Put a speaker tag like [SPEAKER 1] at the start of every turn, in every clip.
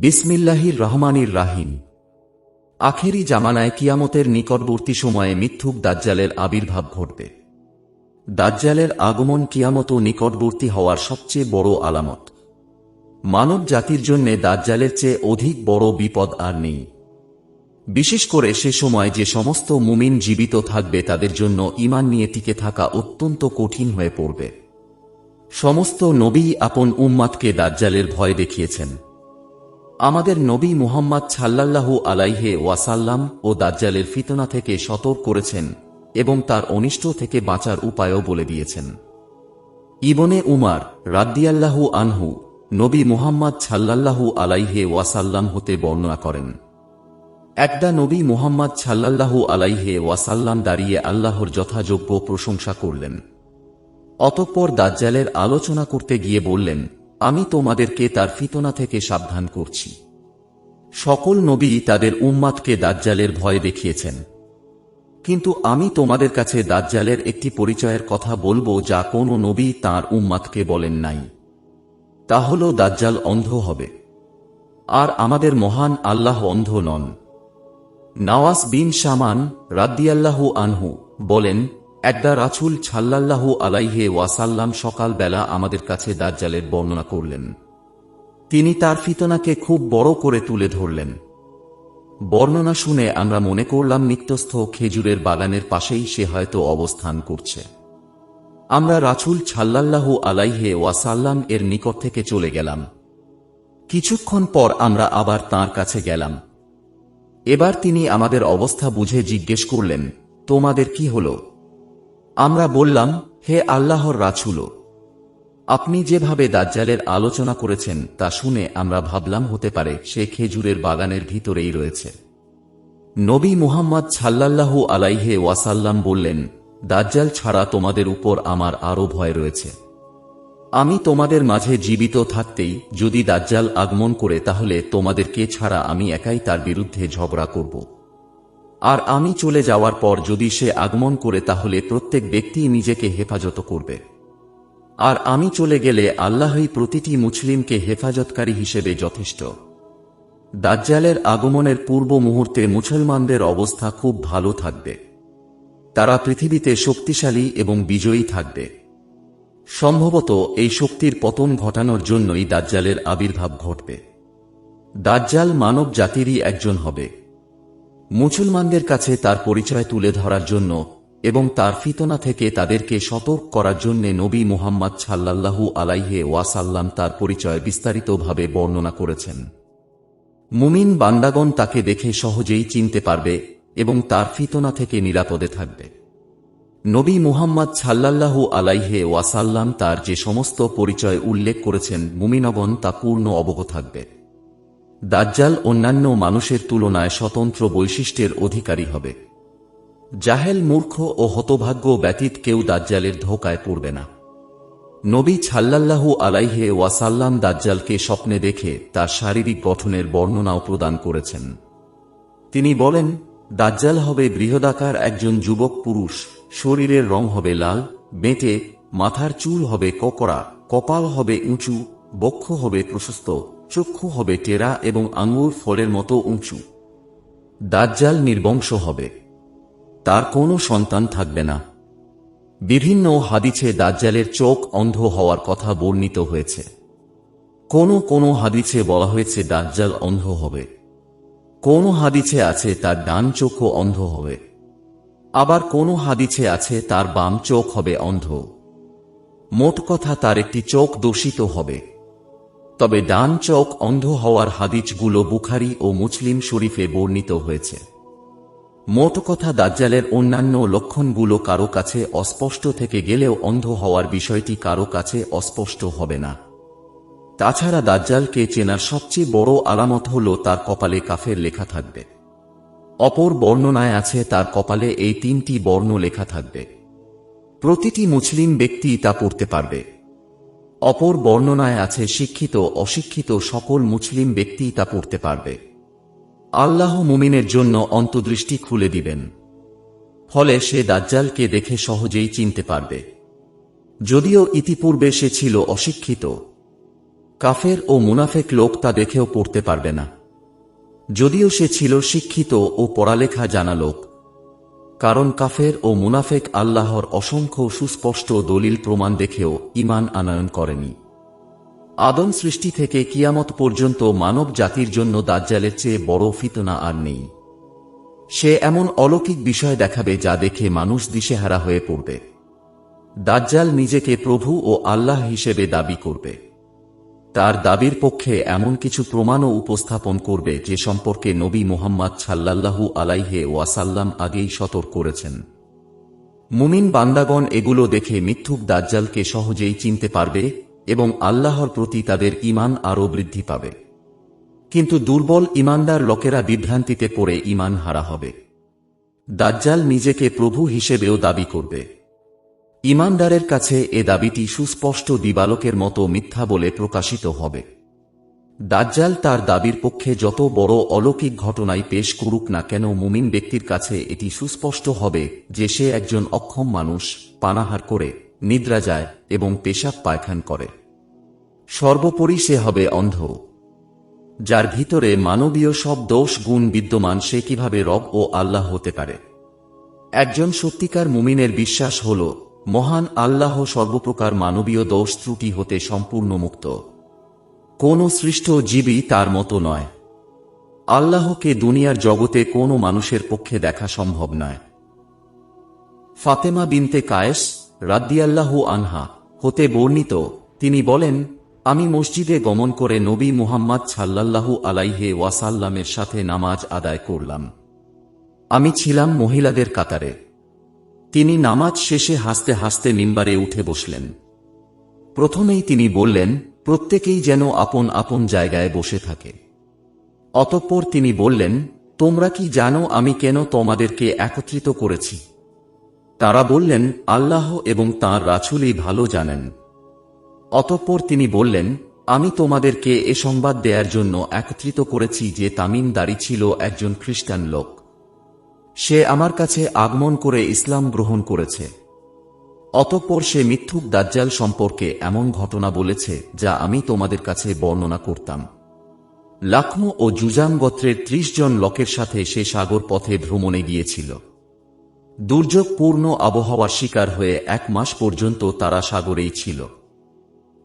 [SPEAKER 1] বিসমিল্লাহির রহমানির রাহিম। আখেরি জামানায় কিয়ামতের নিকটবর্তী সময়ে মিথ্যুক দাজ্জালের আবির্ভাব ঘটবে। দাজ্জালের আগমন কিয়ামত নিকটবর্তী হওয়ার সবচেয়ে বড় আলামত। মানব জাতির জন্য দাজ্জালের চেয়ে অধিক বড় বিপদ আর নেই। বিশেষ করে সে সময় যে সমস্ত মুমিন জীবিত থাকবে তাদের জন্য ইমান নিয়ে টিকে থাকা অত্যন্ত কঠিন হয়ে পড়বে। সমস্ত নবী আপন উম্মাদকে দাজ্জালের ভয় দেখিয়েছেন। আমাদের নবী মুহাম্মদ ছাল্লাল্লাহু আলাইহে ওয়াসাল্লাম ও দাজ্জালের ফিতনা থেকে সতর্ক করেছেন এবং তার অনিষ্ট থেকে বাঁচার উপায়ও বলে দিয়েছেন। ইবনে উমার রাদ্দিয়াল্লাহু আনহু নবী মুহাম্মদ ছাল্লাল্লাহু আলাইহে ওয়াসাল্লাম হতে বর্ণনা করেন, একদা নবী মুহাম্মদ ছাল্লাল্লাহু আলাইহে ওয়াসাল্লাম দাঁড়িয়ে আল্লাহর যথাযোগ্য প্রশংসা করলেন। অতঃপর দাজ্জালের আলোচনা করতে গিয়ে বললেন আমি তোমাদেরকে তার ফিতনা থেকে সাবধান করছি। সকল নবী তাদের উম্মাদকে দাজ্জালের ভয় দেখিয়েছেন। কিন্তু আমি তোমাদের কাছে দাজ্জালের একটি পরিচয়ের কথা বলব যা কোনো নবী তার উম্মাদকে বলেন নাই। তা হল দাজ্জাল অন্ধ হবে। আর আমাদের মহান আল্লাহ অন্ধ নন। নওয়াজ বিন সামান রাদ্দিয়াল্লাহু আনহু বলেন একদা রাছুল ছাল্লাল্লাহু আলাইহে ওয়াসাল্লাম সকালবেলা আমাদের কাছে দাজ্জালের বর্ণনা করলেন। তিনি তার ফিতনাকে খুব বড় করে তুলে ধরলেন। বর্ণনা শুনে আমরা মনে করলাম নিত্যস্থ খেজুরের বাগানের পাশেই সে হয়তো অবস্থান করছে। আমরা রাছুল ছাল্লাল্লাহু আলাইহে ওয়াসাল্লাম এর নিকট থেকে চলে গেলাম। কিছুক্ষণ পর আমরা আবার তার কাছে গেলাম। এবার তিনি আমাদের অবস্থা বুঝে জিজ্ঞেস করলেন, তোমাদের কি হল? আমরা বললাম, হে আল্লাহর রাছুল আপনি যেভাবে দাজ্জালের আলোচনা করেছেন তা শুনে আমরা ভাবলাম হতে পারে সে খেজুরের বাগানের ভিতরেই রয়েছে। নবী মুহাম্মদ ছাল্লাল্লাহু আলাইহে ওয়াসাল্লাম বললেন, দাজ্জাল ছাড়া তোমাদের উপর আমার আরও ভয় রয়েছে। আমি তোমাদের মাঝে জীবিত থাকতেই যদি দাজ্জাল আগমন করে তাহলে তোমাদেরকে ছাড়া আমি একাই তার বিরুদ্ধে ঝগড়া করব। আর আমি চলে যাওয়ার পর যদি সে আগমন করে তাহলে প্রত্যেক ব্যক্তি নিজেকে হেফাজত করবে। আর আমি চলে গেলে আল্লাহই প্রতিটি মুসলিমকে হেফাজতকারী হিসেবে যথেষ্ট। দাজ্জালের আগমনের পূর্ব মুহূর্তে মুসলমানদের অবস্থা খুব ভালো থাকবে। তারা পৃথিবীতে শক্তিশালী এবং বিজয়ী থাকবে। সম্ভবত এই শক্তির পতন ঘটানোর জন্যই দাজ্জালের আবির্ভাব ঘটবে। দাজ্জাল মানব জাতিরই একজন হবে। মুসলমানদের কাছে তার পরিচয় তুলে ধরার জন্য এবং তার ফিতনা থেকে তাদেরকে সতর্ক করার জন্য নবী মুহাম্মদ ছাল্লাল্লাহু আলাইহে ওয়াসাল্লাম তার পরিচয় বিস্তারিতভাবে বর্ণনা করেছেন। মুমিন বান্দাগণ তাকে দেখে সহজেই চিনতে পারবে এবং তার ফিতনা থেকে নিরাপদে থাকবে। নবী মুহাম্মদ ছাল্লাল্লাহু আলাইহে ওয়াসাল্লাম তার যে সমস্ত পরিচয় উল্লেখ করেছেন মুমিনগণ তা পূর্ণ অবগত থাকবে। দাজ্জাল অন্যান্য মানুষের তুলনায় স্বতন্ত্র বৈশিষ্ট্যের অধিকারী হবে। জাহেল মূর্খ ও হতভাগ্য ব্যতীত কেউ দাজ্জালের ধোকায় পড়বে না। নবী ছাল্লাল্লাহু আলাইহে ওয়াসাল্লাম দাজ্জালকে স্বপ্নে দেখে তার শারীরিক গঠনের বর্ণনাও প্রদান করেছেন। তিনি বলেন, দাজ্জাল হবে বৃহদাকার একজন যুবক পুরুষ, শরীরের রং হবে লাল, বেঁটে, মাথার চুল হবে ককড়া, কপাল হবে উঁচু, বক্ষ হবে প্রশস্ত চক্ষু হবে টেরা এবং আঙুর ফলের মতো উঁচু। দাজ্জাল নির্বংশ হবে। তার কোনো সন্তান থাকবে না। বিভিন্ন হাদিছে দাজ্জালের চোখ অন্ধ হওয়ার কথা বর্ণিত হয়েছে। কোনো কোনো হাদিছে বলা হয়েছে দাজ্জাল অন্ধ হবে। কোন হাদিছে আছে তার ডান চোখও অন্ধ হবে। আবার কোন হাদিছে আছে তার বাম চোখ হবে অন্ধ। মোট কথা তার একটি চোখ দূষিত হবে। তবে ডান চোখ অন্ধ হওয়ার হাদিসগুলো বুখারি ও মুসলিম শরীফে বর্ণিত হয়েছে। মোট কথা দাজ্জালের অন্যান্য লক্ষণগুলো কারও কাছে অস্পষ্ট থেকে গেলেও অন্ধ হওয়ার বিষয়টি কারও কাছে অস্পষ্ট হবে না। তাছাড়া দাজ্জালকে চেনার সবচেয়ে বড় আলামত হল তার কপালে কাফের লেখা থাকবে। অপর বর্ণনায় আছে তার কপালে এই তিনটি বর্ণ লেখা থাকবে। প্রতিটি মুসলিম ব্যক্তি তা পড়তে পারবে। অপর বর্ণনায় আছে শিক্ষিত অশিক্ষিত সকল মুসলিম ব্যক্তি তা পড়তে পারবে। আল্লাহ মুমিনের জন্য অন্তদৃষ্টি খুলে দিবেন। ফলে সে দাজ্জালকে দেখে সহজেই চিনতে পারবে। যদিও ইতিপূর্বে সে ছিল অশিক্ষিত, কাফের ও মুনাফেক লোক তা দেখেও পড়তে পারবে না। যদিও সে ছিল শিক্ষিত ও পড়ালেখা জানা লোক কারণ কাফের ও মুনাফেক আল্লাহর অসংখ্য সুস্পষ্ট দলিল প্রমাণ দেখেও ইমান আনয়ন করেনি। আদম সৃষ্টি থেকে কিয়ামত পর্যন্ত মানব জাতির জন্য দাজ্জালের চেয়ে বড় ফিতনা আর নেই। সে এমন অলৌকিক বিষয় দেখাবে যা দেখে মানুষ দিশেহারা হয়ে পড়বে। দাজ্জাল নিজেকে প্রভু ও আল্লাহ হিসেবে দাবি করবে। তার দাবির পক্ষে এমন কিছু প্রমাণও উপস্থাপন করবে যে সম্পর্কে নবী মোহাম্মদ সাল্লাল্লাহু আলাইহে ওয়াসাল্লাম আগেই সতর্ক করেছেন। মুমিন বান্দাগণ এগুলো দেখে মিথ্যুক দাজ্জালকে সহজেই চিনতে পারবে এবং আল্লাহর প্রতি তাদের ইমান আরও বৃদ্ধি পাবে। কিন্তু দুর্বল ইমানদার লোকেরা বিভ্রান্তিতে পড়ে ইমান হারা হবে। দাজ্জাল নিজেকে প্রভু হিসেবেও দাবি করবে। ইমানদারের কাছে এ দাবিটি সুস্পষ্ট দিবালকের মতো মিথ্যা বলে প্রকাশিত হবে। দাজ্জাল তার দাবির পক্ষে যত বড় অলৌকিক ঘটনাই পেশ করুক না কেন, মুমিন ব্যক্তির কাছে এটি সুস্পষ্ট হবে যে সে একজন অক্ষম মানুষ, পানাহার করে, নিদ্রা যায় এবং পেশাব পায়খান করে। সর্বোপরি সে হবে অন্ধ। যার ভিতরে মানবীয় সব দোষ গুণ বিদ্যমান, সে কীভাবে রব ও আল্লাহ হতে পারে? একজন সত্যিকার মুমিনের বিশ্বাস হল মহান আল্লাহ সর্বপ্রকার মানবীয় দোষ ত্রুটি হতে সম্পূর্ণ মুক্ত। কোন সৃষ্ট জীবই তার মতো নয়। আল্লাহকে দুনিয়ার জগতে কোনো মানুষের পক্ষে দেখা সম্ভব নয়। ফাতেমা বিনতে কায়েস রাদ্দিয়াল্লাহু আনহা হতে বর্ণিত, তিনি বলেন, আমি মসজিদে গমন করে নবী মুহাম্মদ সাল্লাল্লাহু আলাইহে ওয়াসাল্লামের সাথে নামাজ আদায় করলাম। আমি ছিলাম মহিলাদের কাতারে। তিনি নামাজ শেষে হাসতে হাসতে মিম্বারে উঠে বসলেন। প্রথমেই তিনি বললেন, প্রত্যেকেই যেন আপন আপন জায়গায় বসে থাকে। অতঃপর তিনি বললেন, তোমরা কি জানো আমি কেন তোমাদেরকে একত্রিত করেছি? তারা বললেন, আল্লাহ এবং তাঁর রাছুলই ভালো জানেন। অতঃপর তিনি বললেন, আমি তোমাদেরকে এ সংবাদ দেয়ার জন্য একত্রিত করেছি যে তামিমদারি ছিল একজন খ্রিস্টান লোক। সে আমার কাছে আগমন করে ইসলাম গ্রহণ করেছে। অতঃপর সে মিথ্যুক দাজ্জাল সম্পর্কে এমন ঘটনা বলেছে, যা আমি তোমাদের কাছে বর্ণনা করতাম। লাখমো ও জুজাম গোত্রের ত্রিশ জন লোকের সাথে সে সাগর পথে ভ্রমণে গিয়েছিল। দুর্যোগপূর্ণ আবহাওয়ার শিকার হয়ে এক মাস পর্যন্ত তারা সাগরেই ছিল।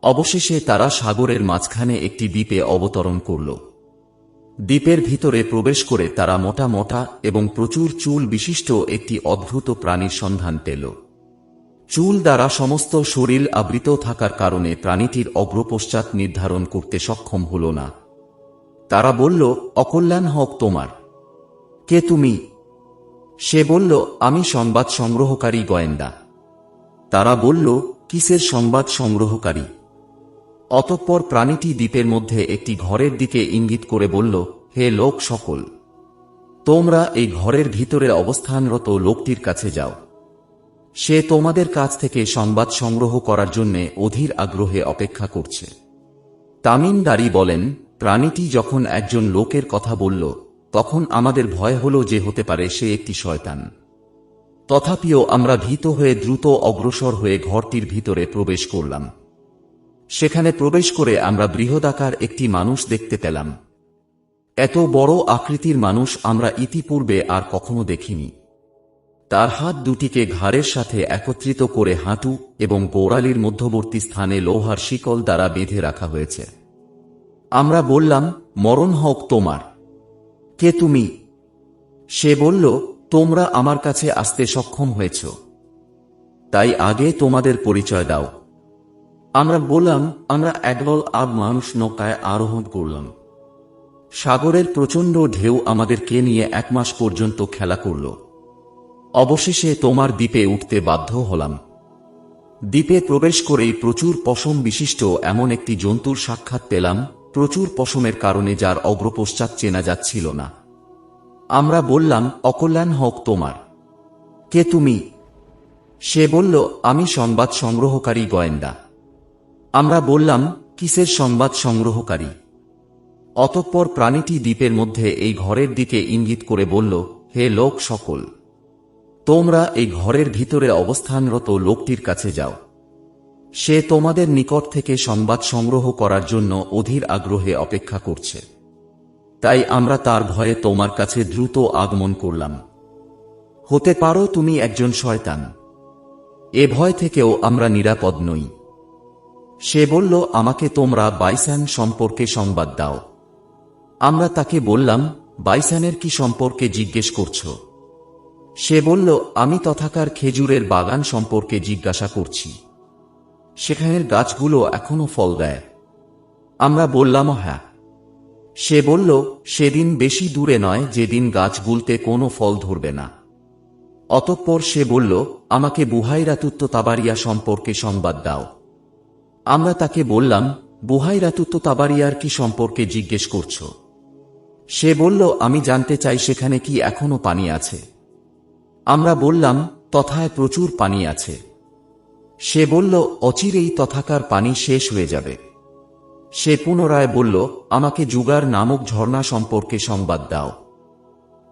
[SPEAKER 1] অবশেষে তারা সাগরের মাঝখানে একটি দ্বীপে অবতরণ করল। দ্বীপের ভিতরে প্রবেশ করে তারা মোটা মোটা এবং প্রচুর চুল বিশিষ্ট একটি অদ্ভুত প্রাণীর সন্ধান পেল। চুল দ্বারা সমস্ত শরীর আবৃত থাকার কারণে প্রাণীটির অগ্রপশ্চাৎ নির্ধারণ করতে সক্ষম হল না। তারা বলল, অকল্যাণ হক তোমার। কে তুমি? সে বলল, আমি সংবাদ সংগ্রহকারী গোয়েন্দা। তারা বলল, কিসের সংবাদ সংগ্রহকারী? অতঃপর প্রাণীটি দ্বীপের মধ্যে একটি ঘরের দিকে ইঙ্গিত করে বলল, হে লোক সকল, তোমরা এই ঘরের ভিতরে অবস্থানরত লোকটির কাছে যাও। সে তোমাদের কাছ থেকে সংবাদ সংগ্রহ করার জন্যে অধীর আগ্রহে অপেক্ষা করছে। তামিমদারি বলেন, প্রাণীটি যখন একজন লোকের কথা বলল, তখন আমাদের ভয় হল যে হতে পারে সে একটি শয়তান। তথাপিও আমরা ভীত হয়ে দ্রুত অগ্রসর হয়ে ঘরটির ভিতরে প্রবেশ করলাম। সেখানে প্রবেশ করে আমরা বৃহদাকার একটি মানুষ দেখতে পেলাম। এত বড় আকৃতির মানুষ আমরা ইতিপূর্বে আর কখনো দেখিনি। তার হাত দুটিকে ঘাড়ের সাথে একত্রিত করে হাঁটু এবং গোড়ালির মধ্যবর্তী স্থানে লোহার শিকল দ্বারা বেঁধে রাখা হয়েছে। আমরা বললাম, মরণ হোক তোমার। কে তুমি? সে বলল, তোমরা আমার কাছে আসতে সক্ষম হয়েছ। তাই আগে তোমাদের পরিচয় দাও। আমরা বললাম, আমরা একদল আর মানুষ নৌকায় আরোহণ করলাম। সাগরের প্রচণ্ড ঢেউ আমাদেরকে নিয়ে এক মাস পর্যন্ত খেলা করল। অবশেষে তোমার দ্বীপে উঠতে বাধ্য হলাম। দ্বীপে প্রবেশ করেই প্রচুর পশম বিশিষ্ট এমন একটি জন্তুর সাক্ষাৎ পেলাম, প্রচুর পশমের কারণে যার অগ্রপশ্চাৎ চেনা যাচ্ছিল না। আমরা বললাম, অকল্যাণ হোক তোমার। কে তুমি? সে বলল, আমি সংবাদ সংগ্রহকারী গোয়েন্দা। আমরা বললাম, কিসের সংবাদ সংগ্রহকারী? অতঃপর প্রাণীটি দ্বীপের মধ্যে এই ঘরের দিকে ইঙ্গিত করে বলল, হে লোক সকল, তোমরা এই ঘরের ভিতরে অবস্থানরত লোকটির কাছে যাও। সে তোমাদের নিকট থেকে সংবাদ সংগ্রহ করার জন্য অধীর আগ্রহে অপেক্ষা করছে। তাই আমরা তার ভয়ে তোমার কাছে দ্রুত আগমন করলাম। হতে পারো তুমি একজন শয়তান। এ ভয় থেকেও আমরা নিরাপদ নই। সে বলল, আমাকে তোমরা বাইসান সম্পর্কে সংবাদ দাও। আমরা তাকে বললাম, বাইসানের কি সম্পর্কে জিজ্ঞেস করছ? সে বলল, আমি তথাকার খেজুরের বাগান সম্পর্কে জিজ্ঞাসা করছি। সেখানের গাছগুলো এখনও ফল দেয়। আমরা বললাম হ্যাঁ। সে বলল, সেদিন বেশি দূরে নয়, যেদিন গাছ গুলতে কোনো ফল ধরবে না। অতঃপর সে বলল, আমাকে বুহাইরাতুত্ব তাবারিয়া সম্পর্কে সংবাদ দাও। আমরা তাকে বললাম বুহাইরাতুত্ব তাবারিয়ার কি সম্পর্কে জিজ্ঞেস করছ? সে বলল, আমি জানতে চাই সেখানে কি এখনও পানি আছে। আমরা বললাম, তথায় প্রচুর পানি আছে। সে বলল, অচিরেই তথাকার পানি শেষ হয়ে যাবে। সে পুনরায় বলল, আমাকে যুগার নামক ঝর্ণা সম্পর্কে সংবাদ দাও।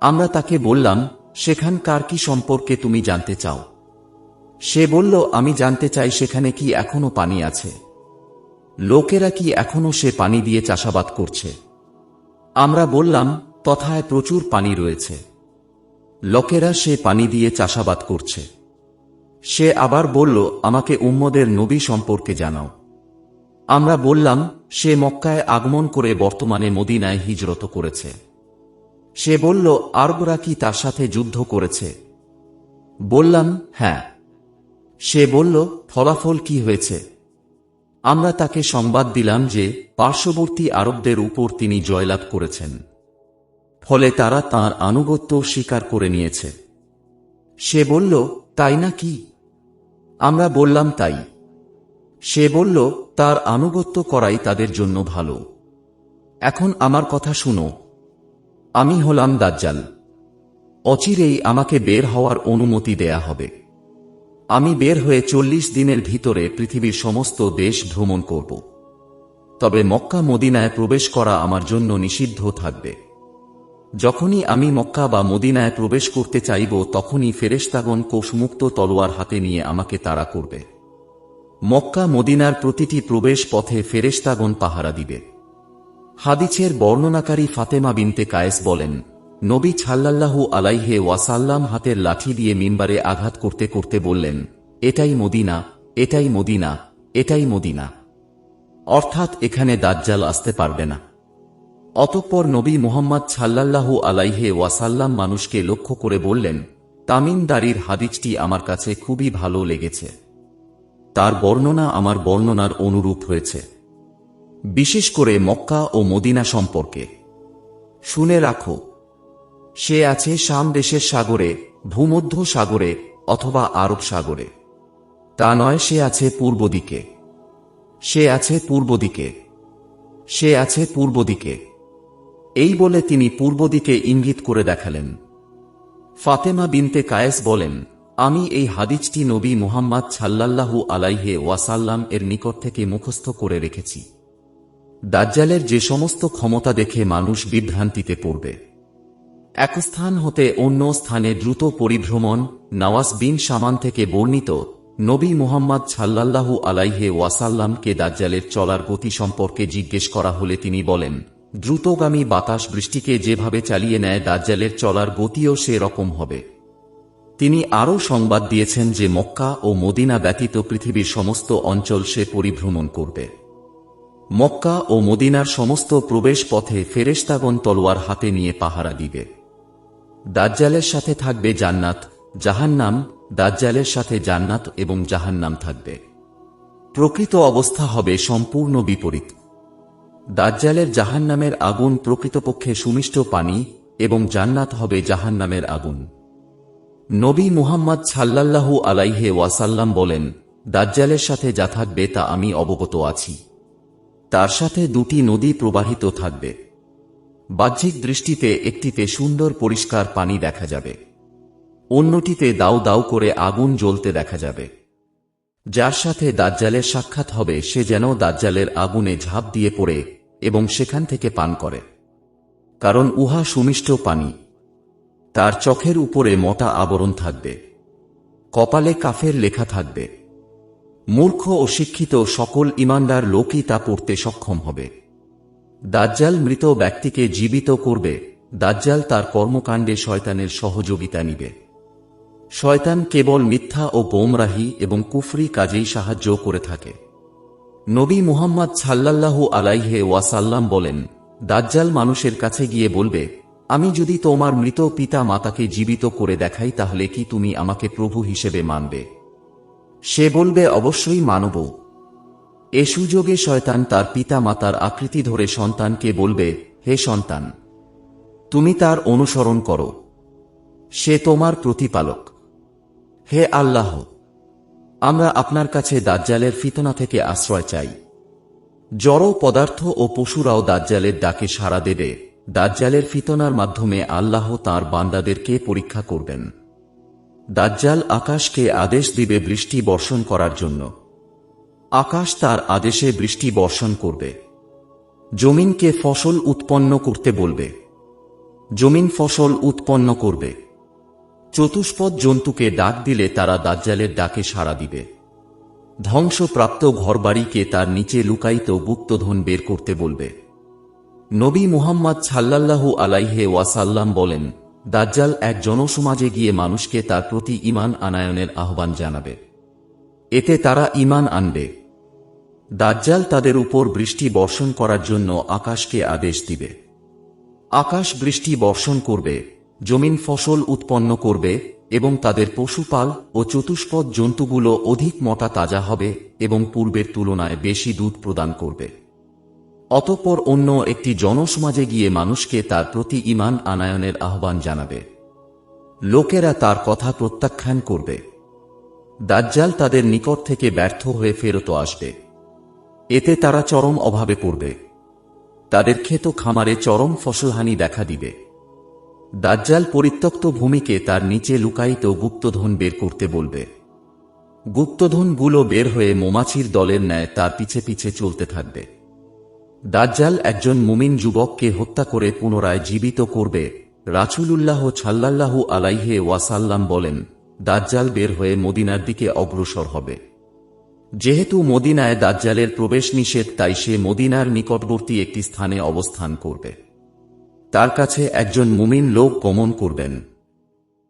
[SPEAKER 1] আমরা তাকে বললাম, সেখানকার কি সম্পর্কে তুমি জানতে চাও? সে বলল, আমি জানতে চাই সেখানে কি এখনও পানি আছে। লোকেরা কি এখনও সে পানি দিয়ে চাষাবাদ করছে? আমরা বললাম, তথায় প্রচুর পানি রয়েছে। লোকেরা সে পানি দিয়ে চাষাবাদ করছে। সে আবার বলল, আমাকে উম্মদের নবী সম্পর্কে জানাও। আমরা বললাম, সে মক্কায় আগমন করে বর্তমানে মদিনায় হিজরত করেছে। সে বলল, আরবরা কি তার সাথে যুদ্ধ করেছে? বললাম হ্যাঁ। সে বলল, ফলাফল কি হয়েছে? আমরা তাকে সংবাদ দিলাম যে পার্শ্ববর্তী আরবদের উপর তিনি জয়লাভ করেছেন। ফলে তারা তার আনুগত্য স্বীকার করে নিয়েছে। সে বলল, তাই না কি আমরা বললাম তাই। সে বলল, তার আনুগত্য করাই তাদের জন্য ভালো। এখন আমার কথা শুনো। আমি হলাম দাজ্জাল। অচিরেই আমাকে বের হওয়ার অনুমতি দেয়া হবে। আমি বের হয়ে চল্লিশ দিনের ভিতরে পৃথিবীর সমস্ত দেশ ভ্রমণ করব। তবে মক্কা মদিনায় প্রবেশ করা আমার জন্য নিষিদ্ধ থাকবে। যখনই আমি মক্কা বা মদিনায় প্রবেশ করতে চাইব, তখনই ফেরেশতাগণ কোষমুক্ত তলোয়ার হাতে নিয়ে আমাকে তাড়া করবে। মক্কা মদিনার প্রতিটি প্রবেশ পথে ফেরেশতাগণ পাহারা দিবে। হাদিছের বর্ণনাকারী ফাতেমা বিনতে কায়েস বলেন নবী ছাল্লাল্লাহু আলাইহে ওয়াসাল্লাম হাতের লাঠি দিয়ে মিম্বারে আঘাত করতে করতে বললেন, এটাই মদিনা এটাই মদিনা এটাই মদিনা। অর্থাৎ এখানে দাজ্জাল আসতে পারবে না। অতঃপর নবী মুহাম্মদ ছাল্লাল্লাহু আলাইহে ওয়াসাল্লাম মানুষকে লক্ষ্য করে বললেন, তামিমদারির হাদিসটি আমার কাছে খুবই ভালো লেগেছে। তার বর্ণনা আমার বর্ণনার অনুরূপ হয়েছে। বিশেষ করে মক্কা ও মদিনা সম্পর্কে। শুনে রাখো সে আছে শাম দেশের সাগরে, ভূমধ্য সাগরে অথবা আরব সাগরে। তা নয় সে আছে পূর্ব দিকে। সে আছে পূর্ব দিকে। সে আছে পূর্ব দিকে। এই বলে তিনি পূর্ব দিকে ইঙ্গিত করে দেখালেন। ফাতেমা বিনতে কায়েস বলেন, আমি এই হাদিসটি নবী মুহাম্মদ ছাল্লাল্লাহু আলাইহে ওয়াসাল্লাম এর নিকট থেকে মুখস্থ করে রেখেছি। দাজ্জালের যে সমস্ত ক্ষমতা দেখে মানুষ বিভ্রান্তিতে পড়বে। এক স্থান হতে অন্য স্থানে দ্রুত পরিভ্রমণ নওয়াজ বিন সামান থেকে বর্ণিত নবী মুহাম্মদ ছাল্লাল্লাহু আলাইহে ওয়াসাল্লামকে দাজ্জালের চলার গতি সম্পর্কে জিজ্ঞেস করা হলে তিনি বলেন, দ্রুতগামী বাতাস বৃষ্টিকে যেভাবে চালিয়ে নেয় দাজ্জালের চলার গতিও সে রকম হবে। তিনি আরও সংবাদ দিয়েছেন যে মক্কা ও মদিনা ব্যতীত পৃথিবীর সমস্ত অঞ্চল সে পরিভ্রমণ করবে। মক্কা ও মদিনার সমস্ত প্রবেশ পথে ফেরেশতাগণ তলোয়ার হাতে নিয়ে পাহারা দিবে। দাজ্জালের সাথে থাকবে জান্নাত, জাহান্নাম, দাজ্জালের সাথে জান্নাত এবং জাহান্নাম থাকবে। প্রকৃত অবস্থা হবে সম্পূর্ণ বিপরীত। দাজ্জালের জাহান্নামের আগুন প্রকৃতপক্ষে সুমিষ্ট পানি এবং জান্নাত হবে জাহান্নামের আগুন। নবী মুহাম্মদ ছাল্লাল্লাহু আলাইহে ওয়াসাল্লাম বলেন, দাজ্জালের সাথে যা থাকবে তা আমি অবগত আছি। তার সাথে দুটি নদী প্রবাহিত থাকবে। বাহ্যিক দৃষ্টিতে একটিতে সুন্দর পরিষ্কার পানি দেখা যাবে। অন্যটিতে দাউ দাউ করে আগুন জ্বলতে দেখা যাবে। যার সাথে দাজ্জালের সাক্ষাৎ হবে, সে যেন দাজ্জালের আগুনে ঝাঁপ দিয়ে পড়ে এবং সেখান থেকে পান করে। কারণ উহা সুমিষ্ট পানি। তার চোখের উপরে মোটা আবরণ থাকবে। কপালে কাফের লেখা থাকবে। মূর্খ ও শিক্ষিত সকল ইমানদার লোকই তা পড়তে সক্ষম হবে। দাজ্জাল মৃত ব্যক্তিকে জীবিত করবে। দাজ্জাল তার কর্মকাণ্ডে শয়তানের সহযোগিতা নিবে। শয়তান কেবল মিথ্যা ও বোমরাহি এবং কুফরি কাজেই সাহায্য করে থাকে। নবী মুহাম্মদ সাল্লাল্লাহু আলাইহে ওয়াসাল্লাম বলেন, দাজ্জাল মানুষের কাছে গিয়ে বলবে, আমি যদি তোমার মৃত পিতা মাতাকে জীবিত করে দেখাই, তাহলে কি তুমি আমাকে প্রভু হিসেবে মানবে সে বলবে, অবশ্যই মানব। এ সুযোগে শয়তান তার পিতা মাতার আকৃতি ধরে সন্তানকে বলবে, হে সন্তান, তুমি তার অনুসরণ করো। সে তোমার প্রতিপালক। হে আল্লাহ, আমরা আপনার কাছে দাজ্জালের ফিতনা থেকে আশ্রয় চাই। জড় পদার্থ ও পশুরাও দাজ্জালের ডাকে সাড়া দেবে। দাজ্জালের ফিতনার মাধ্যমে আল্লাহ তার বান্দাদেরকে পরীক্ষা করবেন। দাজ্জাল আকাশকে আদেশ দিবে বৃষ্টি বর্ষণ করার জন্য। আকাশ তার আদেশে বৃষ্টি বর্ষণ করবে। জমিনকে ফসল উৎপন্ন করতে বলবে। জমিন ফসল উৎপন্ন করবে। চতুষ্পদ জন্তুকে ডাক দিলে তারা দাজ্জালের ডাকে সাড়া দিবে। ধ্বংসপ্রাপ্ত ঘরবাড়িকে তার নিচে লুকায়িত গুপ্তধন বের করতে বলবে। নবী মুহাম্মদ সাল্লাল্লাহু আলাইহে ওয়াসাল্লাম বলেন, দাজ্জাল এক জনসমাজে গিয়ে মানুষকে তার প্রতি ইমান আনায়নের আহ্বান জানাবে। এতে তারা ইমান আনবে। দাজ্জাল তাদের উপর বৃষ্টি বর্ষণ করার জন্য আকাশকে আদেশ দিবে। আকাশ বৃষ্টি বর্ষণ করবে, জমিন ফসল উৎপন্ন করবে, এবং তাদের পশুপাল ও চতুষ্পদ জন্তুগুলো অধিক মোটা তাজা হবে এবং পূর্বের তুলনায় বেশি দুধ প্রদান করবে। অতঃপর অন্য একটি জনসমাজে গিয়ে মানুষকে তার প্রতি ইমান আনায়নের আহ্বান জানাবে। লোকেরা তার কথা প্রত্যাখ্যান করবে। দাজ্জাল তাদের নিকট থেকে ব্যর্থ হয়ে ফেরত আসবে। এতে তারা চরম অভাবে পড়বে। তাদের ক্ষেত খামারে চরম ফসলহানি দেখা দিবে। দাজ্জাল পরিত্যক্ত ভূমিকে তার নিচে লুকায়িত গুপ্তধন বের করতে বলবে। গুপ্তধনগুলো বের হয়ে মোমাছির দলের ন্যায় তার পিছে পিছে চলতে থাকবে। দাজ্জাল একজন মুমিন যুবককে হত্যা করে পুনরায় জীবিত করবে রাচুলুল্লাহ ছাল্লাল্লাহু আলাইহে ওয়াসাল্লাম বলেন, দাজ্জাল বের হয়ে মদিনার দিকে অগ্রসর হবে। যেহেতু মদিনায় দাজ্জালের প্রবেশ নিষেধ, তাই সে মদিনার নিকটবর্তী একটি স্থানে অবস্থান করবে। তার কাছে একজন মুমিন লোক গমন করবেন।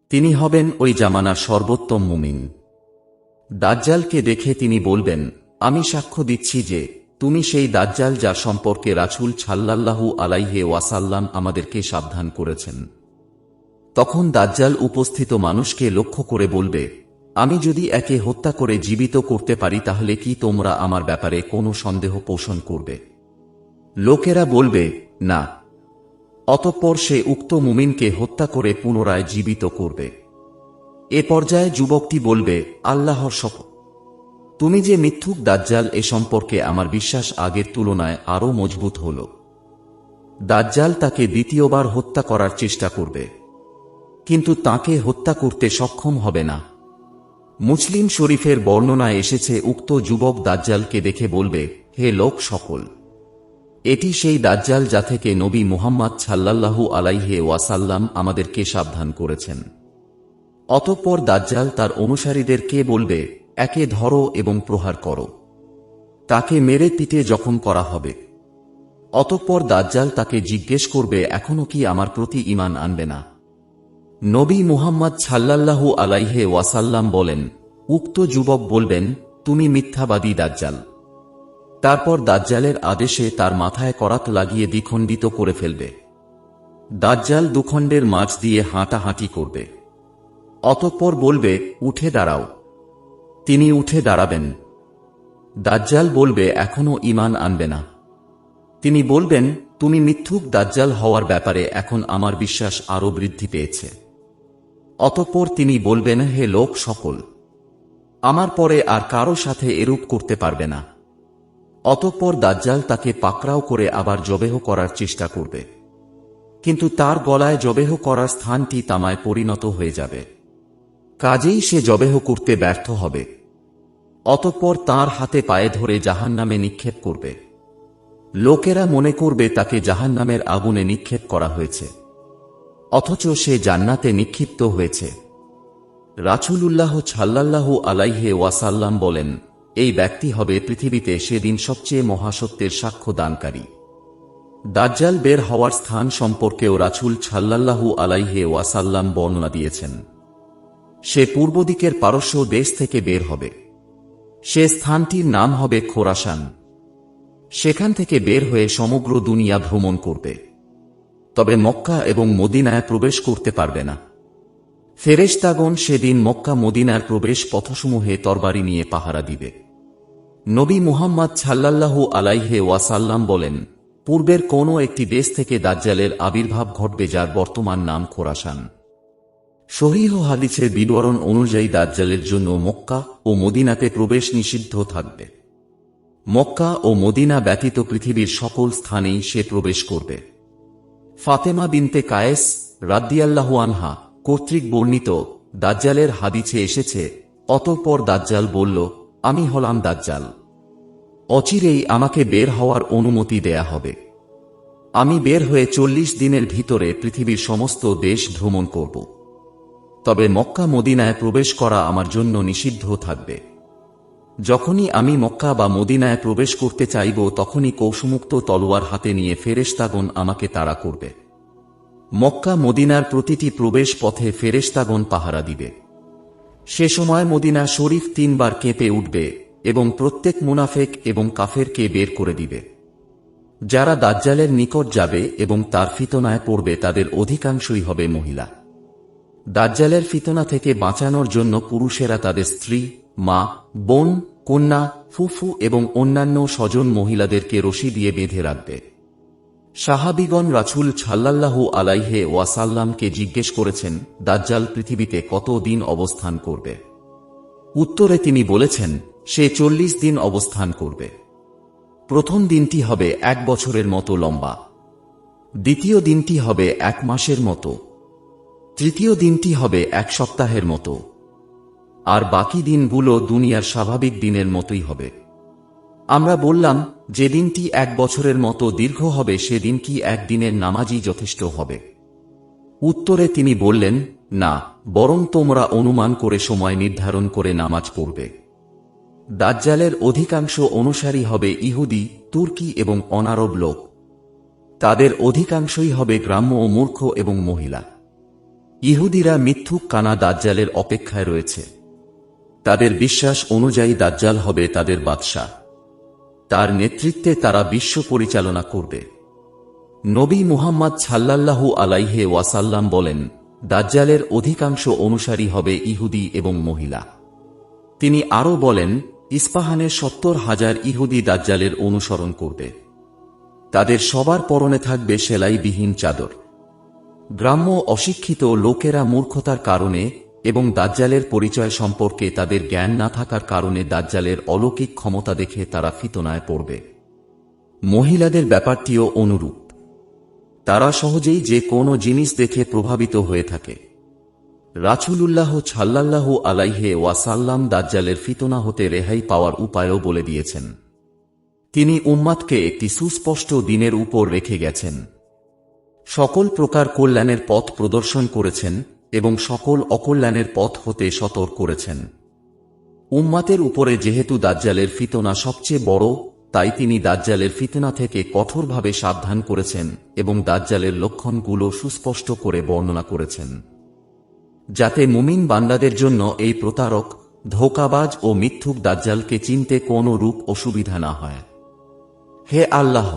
[SPEAKER 1] তিনি হবেন ওই জামানার সর্বোত্তম মুমিন। দাজ্জালকে দেখে তিনি বলবেন, আমি সাক্ষ্য দিচ্ছি যে, তুমি সেই দাজ্জাল যা সম্পর্কে রাছুল ছাল্লাল্লাহু আলাইহে ওয়াসাল্লাম আমাদেরকে সাবধান করেছেন। তখন দাজ্জাল উপস্থিত মানুষকে লক্ষ্য করে বলবে আমি যদি একে হত্যা করে জীবিত করতে পারি, তাহলে কি তোমরা আমার ব্যাপারে কোনো সন্দেহ পোষণ করবে? লোকেরা বলবে, না। অতঃপর সে উক্ত মুমিনকে হত্যা করে পুনরায় জীবিত করবে। এ পর্যায়ে যুবকটি বলবে, আল্লাহর শপথ। তুমি যে মিথ্যুক দাজ্জাল এ সম্পর্কে আমার বিশ্বাস আগের তুলনায় আরও মজবুত হল। দাজ্জাল তাকে দ্বিতীয়বার হত্যা করার চেষ্টা করবে। কিন্তু তাকে হত্যা করতে সক্ষম হবে না। মুসলিম শরীফের বর্ণনায় এসেছে, উক্ত যুবক দাজ্জালকে দেখে বলবে, হে লোক সকল, এটি সেই দাজ্জাল যা থেকে নবী মুহাম্মদ সাল্লাল্লাহু আলাইহে ওয়াসাল্লাম আমাদেরকে সাবধান করেছেন। অতঃপর দাজ্জাল তার অনুসারীদের কে বলবে, একে ধরো এবং প্রহার করো। তাকে মেরে পিটে যখন করা হবে। অতঃপর দাজ্জাল তাকে জিজ্ঞেস করবে, এখনও কি আমার প্রতি ইমান আনবে না? নবী মুহাম্মদ সাল্লাল্লাহু আলাইহে ওয়াসাল্লাম বলেন, উক্ত যুবক বলবেন, তুমি মিথ্যাবাদী দাজ্জাল। তারপর দাজ্জালের আদেশে তার মাথায় করাত লাগিয়ে দ্বিখণ্ডিত করে ফেলবে। দাজ্জাল দুখণ্ডের মাঝ দিয়ে হাঁটাহাঁটি করবে। অতঃপর বলবে, উঠে দাঁড়াও। তিনি উঠে দাঁড়াবেন। দাজ্জাল বলবে এখনও ইমান আনবে না। তিনি বলবেন, তুমি মিথ্যুক দাজ্জাল হওয়ার ব্যাপারে এখন আমার বিশ্বাস আরও বৃদ্ধি পেয়েছে। অতঃপর তিনি বলবেন, হে লোক সকল আমার পরে আর কারও সাথে এরূপ করতে পারবে না। অতঃপর দাজ্জাল তাকে পাকড়াও করে আবার জবেহ করার চেষ্টা করবে। কিন্তু তার গলায় জবেহ করার স্থানটি তামায় পরিণত হয়ে যাবে। কাজেই সে জবেহ করতে ব্যর্থ হবে। অতঃপর তার হাতে পায়ে ধরে জাহান নামে নিক্ষেপ করবে। লোকেরা মনে করবে তাকে জাহান নামের আগুনে নিক্ষেপ করা হয়েছে। অথচ সে জান্নাতে নিক্ষিপ্ত হয়েছে। রাছুলুল্লাহ ছাল্লাল্লাহু আলাইহে ওয়াসাল্লাম বলেন, এই ব্যক্তি হবে পৃথিবীতে সেদিন সবচেয়ে মহাসত্যের সাক্ষ্য দানকারী। দাজ্জাল বের হওয়ার স্থান সম্পর্কেও রাছুল ছাল্লাল্লাহু আলাইহে ওয়াসাল্লাম বর্ণনা দিয়েছেন। সে পূর্ব দিকের পারস্য দেশ থেকে বের হবে। সে স্থানটির নাম হবে খোরাসান। সেখান থেকে বের হয়ে সমগ্র দুনিয়া ভ্রমণ করবে। তবে মক্কা এবং মদিনায় প্রবেশ করতে পারবে না। ফেরেশতাগণ সেদিন মক্কা মদিনার প্রবেশ পথসমূহে তরবারি নিয়ে পাহারা দিবে। নবী মুহাম্মদ ছাল্লাল্লাহু আলাইহে ওয়াসাল্লাম বলেন, পূর্বের কোনো একটি দেশ থেকে দাজ্জালের আবির্ভাব ঘটবে যার বর্তমান নাম খোরাসান। শহীহ হাদিসের বিবরণ অনুযায়ী দাজ্জালের জন্য মক্কা ও মদিনাতে প্রবেশ নিষিদ্ধ থাকবে। মক্কা ও মদিনা ব্যতীত পৃথিবীর সকল স্থানেই সে প্রবেশ করবে। ফাতেমা বিনতে কায়েস রাদ্দিয়াল্লাহু আনহা কর্তৃক বর্ণিত, দাজ্জালের হাদিছে এসেছে, অতঃপর দাজ্জাল বলল, আমি হলাম দাজ্জাল। অচিরেই আমাকে বের হওয়ার অনুমতি দেয়া হবে। আমি বের হয়ে চল্লিশ দিনের ভিতরে পৃথিবীর সমস্ত দেশ ভ্রমণ করব। তবে মক্কা মদিনায় প্রবেশ করা আমার জন্য নিষিদ্ধ থাকবে। যখনই আমি মক্কা বা মদিনায় প্রবেশ করতে চাইব, তখনই কৌশমুক্ত তলোয়ার হাতে নিয়ে ফেরেশতাগণ আমাকে তাড়া করবে। মক্কা মদিনার প্রতিটি প্রবেশ পথে ফেরেশতাগণ পাহারা দিবে। সে সময় মদিনা শরীফ তিনবার কেঁপে উঠবে এবং প্রত্যেক মুনাফেক এবং কাফেরকে বের করে দিবে। যারা দাজ্জালের নিকট যাবে এবং তার ফিতনায় পড়বে, তাদের অধিকাংশই হবে মহিলা। দাজ্জালের ফিতনা থেকে বাঁচানোর জন্য পুরুষেরা তাদের স্ত্রী মা, বোন, কন্যা, ফুফু এবং অন্যান্য স্বজন মহিলাদেরকে রশি দিয়ে বেঁধে রাখবে। সাহাবিগণ রাছুল ছাল্লাল্লাহু আলাইহে ওয়াসাল্লামকে জিজ্ঞেস করেছেন, দাজ্জাল পৃথিবীতে কত দিন অবস্থান করবে? উত্তরে তিনি বলেছেন, সে চল্লিশ দিন অবস্থান করবে। প্রথম দিনটি হবে এক বছরের মতো লম্বা। দ্বিতীয় দিনটি হবে এক মাসের মতো। তৃতীয় দিনটি হবে এক সপ্তাহের মতো। আর বাকি দিনগুলো দুনিয়ার স্বাভাবিক দিনের মতোই হবে। আমরা বললাম, যে দিনটি এক বছরের মতো দীর্ঘ হবে সেদিন কি একদিনের নামাজই যথেষ্ট হবে। উত্তরে তিনি বললেন, না, বরং তোমরা অনুমান করে সময় নির্ধারণ করে নামাজ পড়বে। দাজ্জালের অধিকাংশ অনুসারী হবে ইহুদি, তুর্কি এবং অনারব লোক। তাদের অধিকাংশই হবে গ্রাম্য ও মূর্খ এবং মহিলা। ইহুদিরা মিথ্যুক কানা দাজ্জালের অপেক্ষায় রয়েছে। তাদের বিশ্বাস অনুযায়ী দাজ্জাল হবে তাদের বাদশাহ। তার নেতৃত্বে তারা বিশ্ব পরিচালনা করবে। নবী মুহাম্মদ ছাল্লাল্লাহু আলাইহে ওয়াসাল্লাম বলেন, দাজ্জালের অধিকাংশ অনুসারী হবে ইহুদি এবং মহিলা। তিনি আরও বলেন ইস্পাহানের সত্তর হাজার ইহুদি দাজ্জালের অনুসরণ করবে। তাদের সবার পরনে থাকবে সেলাইবিহীন চাদর। গ্রাম্য অশিক্ষিত লোকেরা মূর্খতার কারণে এবং দাজ্জালের পরিচয় সম্পর্কে তাদের জ্ঞান না থাকার কারণে দাজ্জালের অলৌকিক ক্ষমতা দেখে তারা ফিতনায় পড়বে। মহিলাদের ব্যাপারটিও অনুরূপ। তারা সহজেই যে কোনো জিনিস দেখে প্রভাবিত হয়ে থাকে। রাছুলুল্লাহ ছাল্লাল্লাহু আলাইহে ওয়াসাল্লাম দাজ্জালের ফিতনা হতে রেহাই পাওয়ার উপায়ও বলে দিয়েছেন। তিনি উম্মাদকে একটি সুস্পষ্ট দিনের উপর রেখে গেছেন। সকল প্রকার কল্যাণের পথ প্রদর্শন করেছেন এবং সকল অকল্যাণের পথ হতে সতর্ক করেছেন। উম্মাতের উপরে যেহেতু দাজ্জালের ফিতনা সবচেয়ে বড়, তাই তিনি দাজ্জালের ফিতনা থেকে কঠোরভাবে সাবধান করেছেন এবং দাজ্জালের লক্ষণগুলো সুস্পষ্ট করে বর্ণনা করেছেন। যাতে মুমিন বান্দাদের জন্য এই প্রতারক, ধোকাবাজ ও মিথ্যুক দাজ্জালকে চিনতে কোনো রূপ অসুবিধা না হয়। হে আল্লাহ,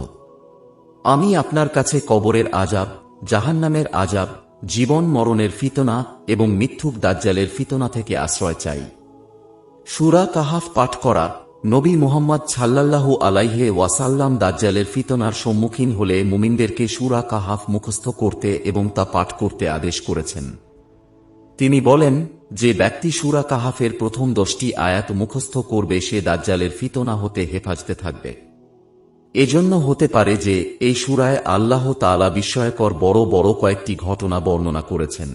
[SPEAKER 1] আমি আপনার কাছে কবরের আজাব জাহান্নামের আজাব জীবন মরণের ফিতনা এবং মিথ্যুক দাজ্জালের ফিতনা থেকে আশ্রয় চাই। সুরা কাহাফ পাঠ করা নবী মোহাম্মদ ছাল্লাল্লাহু আলাইহে ওয়াসাল্লাম দাজ্জালের ফিতনার সম্মুখীন হলে মুমিনদেরকে সুরা কাহাফ মুখস্থ করতে এবং তা পাঠ করতে আদেশ করেছেন। তিনি বলেন যে ব্যক্তি সুরা কাহাফের প্রথম দশটি আয়াত মুখস্থ করবে সে দাজ্জালের ফিতনা হতে হেফাজতে থাকবে। এজন্য হতে পারে যে এই সুরায় আল্লাহ তালা বিস্ময়কর বড় বড় কয়েকটি ঘটনা বর্ণনা করেছেন।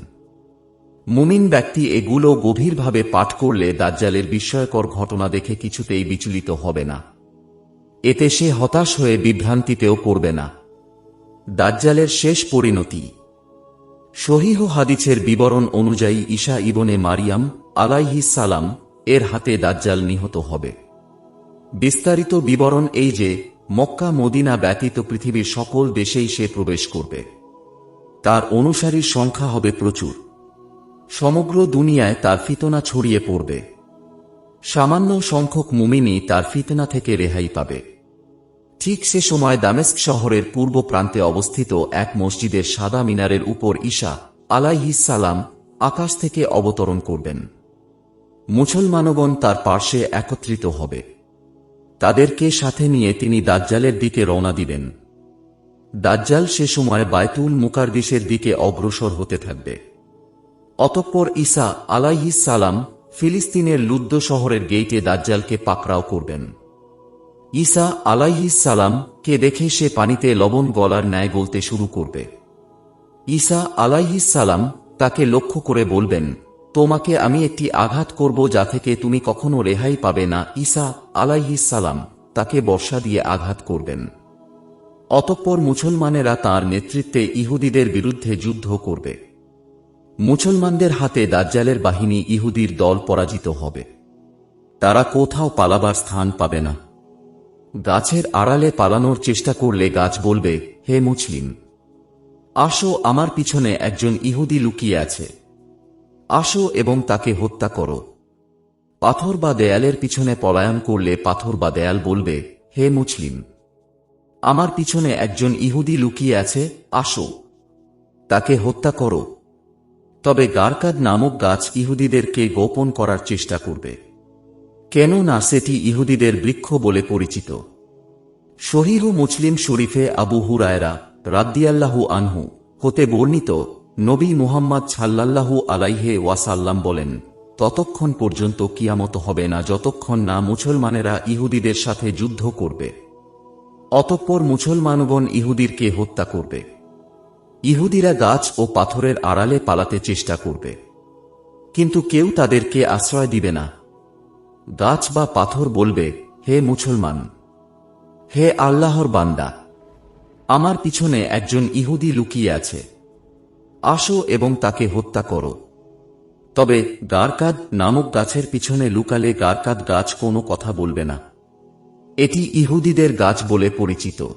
[SPEAKER 1] মুমিন ব্যক্তি এগুলো গভীরভাবে পাঠ করলে দাজ্জালের বিস্ময়কর ঘটনা দেখে কিছুতেই বিচলিত হবে না। এতে সে হতাশ হয়ে বিভ্রান্তিতেও করবে না। দাজ্জালের শেষ পরিণতি। শহীহ হাদিছের বিবরণ অনুযায়ী ঈশা ইবনে মারিয়াম সালাম এর হাতে দাজ্জাল নিহত হবে। বিস্তারিত বিবরণ এই যে মক্কা মদিনা ব্যতীত পৃথিবীর সকল দেশেই সে প্রবেশ করবে। তার অনুসারীর সংখ্যা হবে প্রচুর। সমগ্র দুনিয়ায় তার ফিতনা ছড়িয়ে পড়বে। সামান্য সংখ্যক মুমিনই তার ফিতনা থেকে রেহাই পাবে। ঠিক সে সময় দামেস্ক শহরের পূর্ব প্রান্তে অবস্থিত এক মসজিদের সাদা মিনারের উপর ঈশা আলাইহিসালাম আকাশ থেকে অবতরণ করবেন। মুসলমানগণ তার পার্শ্বে একত্রিত হবে। তাদেরকে সাথে নিয়ে তিনি দাজ্জালের দিকে রওনা দিবেন দাজ্জাল সে সময় বায়তুল মুকারদিসের দিকে অগ্রসর হতে থাকবে। অতঃপর ঈসা সালাম ফিলিস্তিনের লুদ্দ শহরের গেইটে দাজ্জালকে পাকড়াও করবেন। ঈসা সালাম কে দেখে সে পানিতে লবণ গলার ন্যায় গলতে শুরু করবে। ঈসা সালাম তাকে লক্ষ্য করে বলবেন তোমাকে আমি একটি আঘাত করব যা থেকে তুমি কখনো রেহাই পাবে না। ঈসা সালাম তাকে বর্ষা দিয়ে আঘাত করবেন। অতঃপর মুসলমানেরা তার নেতৃত্বে ইহুদিদের বিরুদ্ধে যুদ্ধ করবে। মুসলমানদের হাতে দাজ্জালের বাহিনী ইহুদির দল পরাজিত হবে। তারা কোথাও পালাবার স্থান পাবে না। গাছের আড়ালে পালানোর চেষ্টা করলে গাছ বলবে, হে মুসলিম, আসো আমার পিছনে একজন ইহুদি লুকিয়ে আছে। আসো এবং তাকে হত্যা করো। পাথর বা দেয়ালের পিছনে পলায়ন করলে পাথর বা দেয়াল বলবে, হে মুসলিম, আমার পিছনে একজন ইহুদি লুকিয়ে আছে, আসো, তাকে হত্যা করো। তবে গারকাদ নামক গাছ ইহুদিদেরকে গোপন করার চেষ্টা করবে। কেননা সেটি ইহুদিদের বৃক্ষ বলে পরিচিত। শহীহু মুসলিম শরীফে আবু হুরায়রা রাদ্দিয়াল্লাহু আনহু হতে বর্ণিত নবী মুহাম্মদ ছাল্লাল্লাহু আলাইহে ওয়াসাল্লাম বলেন, ততক্ষণ পর্যন্ত কিয়ামত হবে না যতক্ষণ না মুসলমানেরা ইহুদিদের সাথে যুদ্ধ করবে। অতঃপর মুসলমানগণ ইহুদিরকে হত্যা করবে। ইহুদিরা গাছ ও পাথরের আড়ালে পালাতে চেষ্টা করবে। কিন্তু কেউ তাদেরকে আশ্রয় দিবে না। গাছ বা পাথর বলবে, হে মুসলমান, হে আল্লাহর বান্দা, আমার পিছনে একজন ইহুদি লুকিয়ে আছে। আসো এবং তাকে হত্যা করো। তবে গারকাদ নামক গাছের পিছনে লুকালে গারকাদ গাছ কোনো কথা বলবে না। এটি ইহুদিদের গাছ বলে পরিচিত।